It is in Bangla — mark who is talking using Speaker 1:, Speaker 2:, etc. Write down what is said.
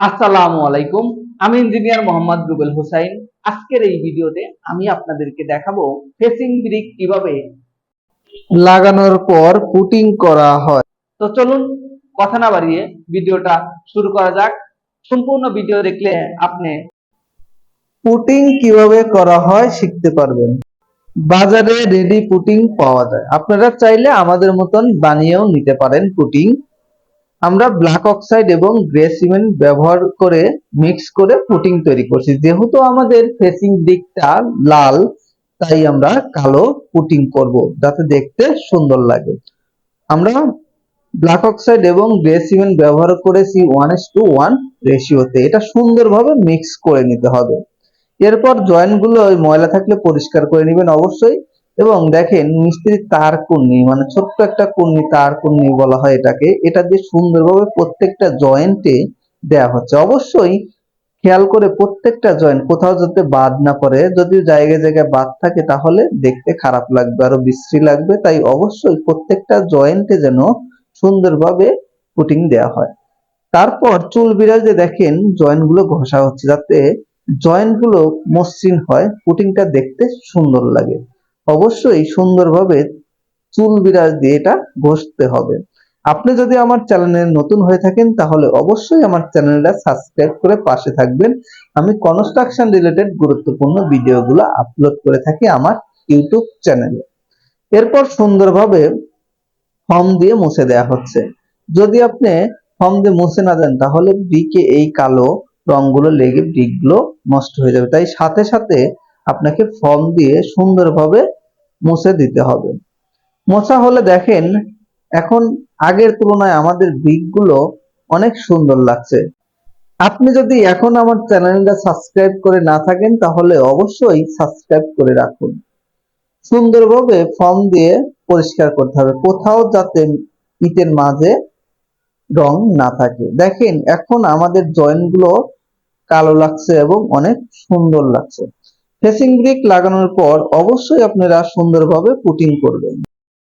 Speaker 1: আসসালামু আলাইকুম। আমি ইঞ্জিনিয়ার মোহাম্মদ রুবেল হোসাইন। আজকের এই ভিডিওতে আমি আপনাদেরকে দেখাবো ফেসিং ব্রিক কীভাবে
Speaker 2: লাগানোর পর পুটিং করা হয়।
Speaker 1: তো চলুন কথা না বাড়িয়ে ভিডিওটা শুরু করা যাক। সম্পূর্ণ ভিডিও দেখলে আপনি
Speaker 2: পুটিং কীভাবে করা হয় শিখতে পারবেন। বাজারে রেডি পুটিং পাওয়া যায়। আপনারা চাইলে আমাদের মতন বানিয়েও নিতে পারেন পুটিং। আমরা ব্ল্যাক অক্সাইড এবং গ্রে সিমেন্ট ব্যবহার করে মিক্স করে পুটিং তৈরি করছি। যেহেতু আমাদের ফেসিং দিকটা লাল, তাই আমরা কালো পুটিং করব, যাতে দেখতে সুন্দর লাগে। আমরা ব্ল্যাক অক্সাইড এবং গ্রে সিমেন্ট ব্যবহার করেছি ওয়ান এস টু ওয়ান রেশিওতে এটা সুন্দরভাবে মিক্স করে নিতে হবে। এরপর জয়েন্টগুলো ওই ময়লা থাকলে পরিষ্কার করে নেবেন অবশ্যই। এবং দেখেন মিস্ত্রি তার কুন্নি মানে ছোট্ট একটা কুন্নি তার কুন্নি বলা হয় এটাকে, এটা দিয়ে সুন্দরভাবে প্রত্যেকটা জয়েন্টে দেয়া হচ্ছে। অবশ্যই খেয়াল করে প্রত্যেকটা জয়েন্ট কোথাও যাতে বাদ না পড়ে, যদি জায়গায় জায়গায় বাদ থাকে তাহলে দেখতে খারাপ লাগবে, আরও বিশ্রী লাগবে। তাই অবশ্যই প্রত্যেকটা জয়েন্টে যেন সুন্দরভাবে পুটিং দেওয়া হয়। তারপর চুল বিরাজে দেখেন জয়েন্টগুলো ঘষা হচ্ছে, যাতে জয়েন্টগুলো মসৃণ হয় পুটিংটা দেখতে সুন্দর লাগে। অবশ্যই সুন্দরভাবে চুল বিরাজ দিয়ে এটা ঘষতে হবে। আপনি যদি আমার চ্যানেলে নতুন হয়ে থাকেন, তাহলে অবশ্যই আমার চ্যানেলটা সাবস্ক্রাইব করে পাশে থাকবেন। আমি কনস্ট্রাকশন রিলেটেড গুরুত্বপূর্ণ ভিডিওগুলো আপলোড করে থাকি আমার ইউটিউব চ্যানেলে এরপর সুন্দরভাবে ফর্ম দিয়ে মুছে দেওয়া হচ্ছে। যদি আপনি ফর্ম দিয়ে মুছে না দেন, তাহলে ব্রিকে এই কালো রংগুলো লেগে ব্রিকগুলো নষ্ট হয়ে যাবে। তাই সাথে সাথে আপনাকে ফর্ম দিয়ে সুন্দরভাবে মুছে দিতে হবে। মোছা হলে দেখেন, এখন আগের তুলনায় আমাদের ব্রিকগুলো অনেক সুন্দর লাগছে। আপনি যদি এখন আমার চ্যানেলটা সাবস্ক্রাইব করে না থাকেন, তাহলে অবশ্যই সাবস্ক্রাইব করে রাখুন। সুন্দরভাবে ফর্ম দিয়ে পরিষ্কার করতে হবে, কোথাও যাতে ইটের মাঝে রং না থাকে। দেখেন, এখন আমাদের জয়েন্ট কালো লাগছে এবং অনেক সুন্দর লাগছে। ফেসিং ব্রিক লাগানোর পর অবশ্যই আপনারা সুন্দরভাবে পুটিং করবেন।